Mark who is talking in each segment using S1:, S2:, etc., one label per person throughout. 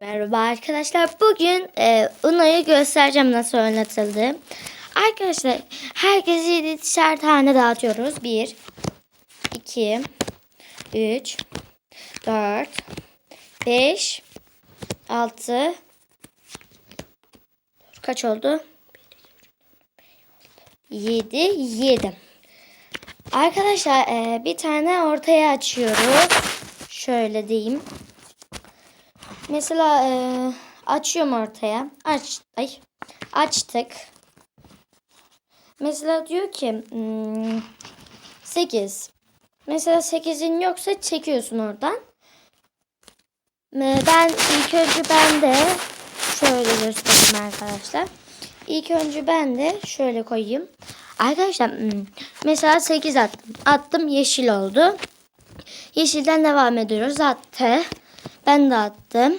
S1: Merhaba arkadaşlar. Bugün e, Uno'yu göstereceğim nasıl oynatıldığını. Arkadaşlar herkese 7'şer tane dağıtıyoruz. 1, 2, 3, 4, 5, 6, kaç oldu? 7, 7. Arkadaşlar e, bir tane ortaya açıyoruz. Şöyle diyeyim. Mesela e, açıyorum ortaya. Aç, ay, açtık. Mesela diyor ki hmm, 8. Mesela 8'in yoksa çekiyorsun oradan. Ben ilk önce ben de şöyle göstereyim arkadaşlar. İlk önce ben de şöyle koyayım. Arkadaşlar hmm, mesela 8 attım. Attım yeşil oldu. Yeşilden devam ediyoruz. Attı. Ben de attım.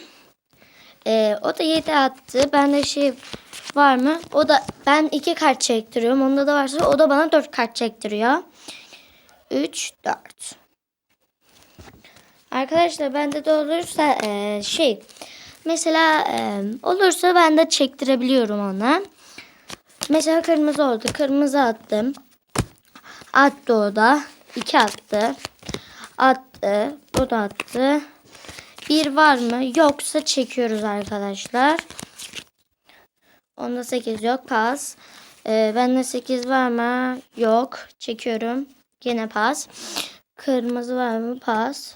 S1: Ee, o da 7 attı. Bende şey var mı? O da ben 2 kart çektiriyorum. Onda da varsa o da bana 4 kart çektiriyor. 3 4. Arkadaşlar bende de olursa e, şey mesela e, olursa ben de çektirebiliyorum ona. Mesela kırmızı oldu. Kırmızı attım. Attı o da. 2 attı. Attı. O da attı. Bir var mı? Yoksa çekiyoruz arkadaşlar. Onda 8 yok. Pas. Ee, bende 8 var mı? Yok. Çekiyorum. Yine pas. Kırmızı var mı? Pas.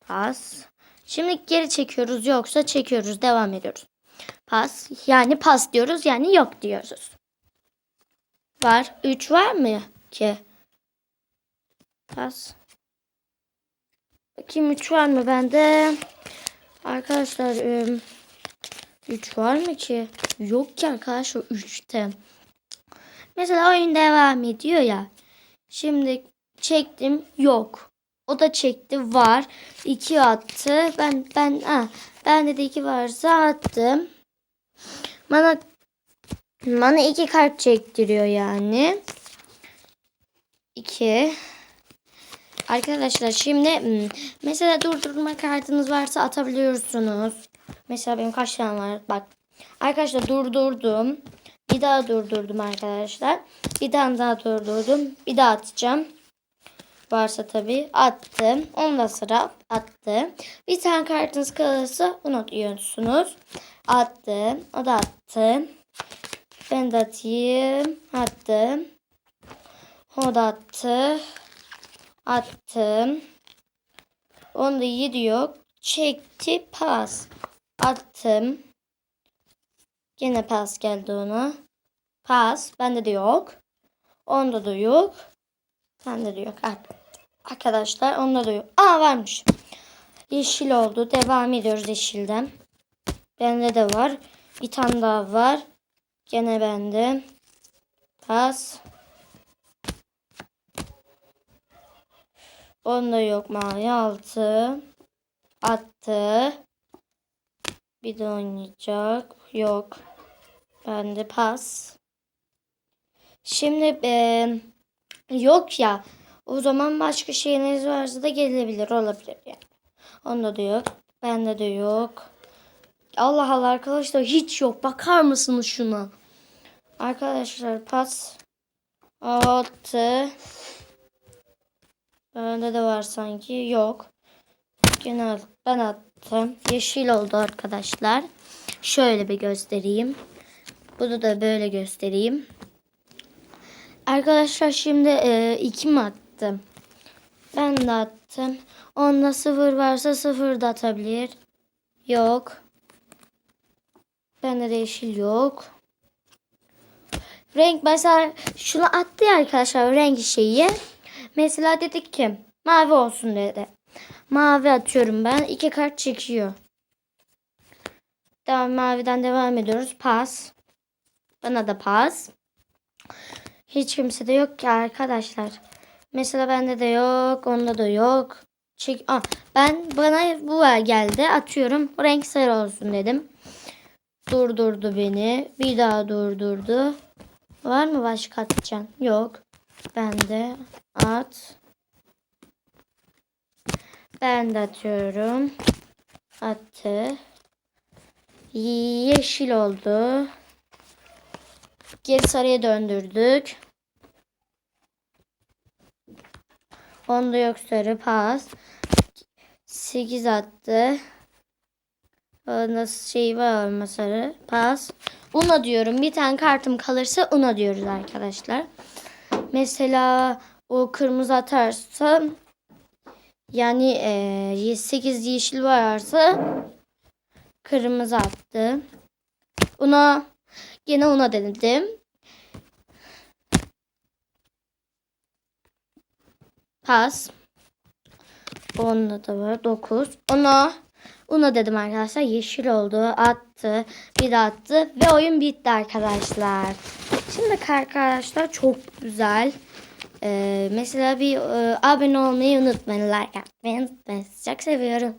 S1: Pas. Şimdi geri çekiyoruz. Yoksa çekiyoruz. Devam ediyoruz. Pas. Yani pas diyoruz. Yani yok diyoruz. Var. 3 var mı ki? Pas. Bakayım 3 var mı bende? Arkadaşlar 3 var mı ki? Yok ki arkadaşlar 3'te. Mesela oyun devam ediyor ya. Şimdi çektim yok. O da çekti var. 2 attı. Ben ben ha ben de 2 varsa attım. Bana bana 2 kart çektiriyor yani. 2 Arkadaşlar şimdi hmm, mesela durdurma kartınız varsa atabiliyorsunuz. Mesela benim kaç tane var? Bak. Arkadaşlar durdurdum. Bir daha durdurdum arkadaşlar. Bir tane daha durdurdum. Bir daha atacağım. Varsa tabii attım. Ondan sıra attı. Bir tane kartınız kalırsa unutuyorsunuz. Attım. O da attı. Ben de atayım. Attım. O da attı. Attım. Onda 7 yok. Çekti pas. Attım. Gene pas geldi ona. Pas. Bende de yok. Onda da yok. Bende de yok. Arkadaşlar onda da yok. Aa varmış. Yeşil oldu. Devam ediyoruz yeşilden. Bende de var. Bir tane daha var. Gene bende. Pas. Onda yok mavi altı. Attı. Bir de oynayacak. Yok. Bende pas. Şimdi e, yok ya. O zaman başka şeyiniz varsa da gelebilir. Olabilir yani. Onda da yok. Bende de yok. Allah Allah arkadaşlar hiç yok. Bakar mısınız şuna? Arkadaşlar pas. Attı. Bende de var sanki. Yok. Gene ben attım. Yeşil oldu arkadaşlar. Şöyle bir göstereyim. Bunu da böyle göstereyim. Arkadaşlar şimdi e, iki mi attım? Ben de attım. Onda sıfır varsa sıfır da atabilir. Yok. Bende de yeşil yok. Renk mesela şunu attı ya arkadaşlar renk şeyi. Mesela dedik ki mavi olsun dedi. Mavi atıyorum ben. iki kart çekiyor. Devam maviden devam ediyoruz. Pas. Bana da pas. Hiç kimse de yok ki arkadaşlar. Mesela bende de yok. Onda da yok. Çek Aa, ben bana bu geldi. Atıyorum. Renk sarı olsun dedim. Durdurdu beni. Bir daha durdurdu. Var mı başka atacağım? Yok. Bende at. Ben de atıyorum. Attı. Yeşil oldu. Geri sarıya döndürdük. Onda yok sarı pas. 8 attı. Onda şey var mı sarı pas. Una diyorum. Bir tane kartım kalırsa una diyoruz arkadaşlar. Mesela o kırmızı atarsa yani e, 8 yeşil varsa kırmızı attı. Una gene una dedim. Pas. Onda da var 9. Ona Una dedim arkadaşlar. Yeşil oldu. Attı. Bir attı. Ve oyun bitti arkadaşlar. Şimdi arkadaşlar çok güzel. Ee, mesela bir e, abone olmayı unutmayın. Like atmayı unutmayın. Çok seviyorum.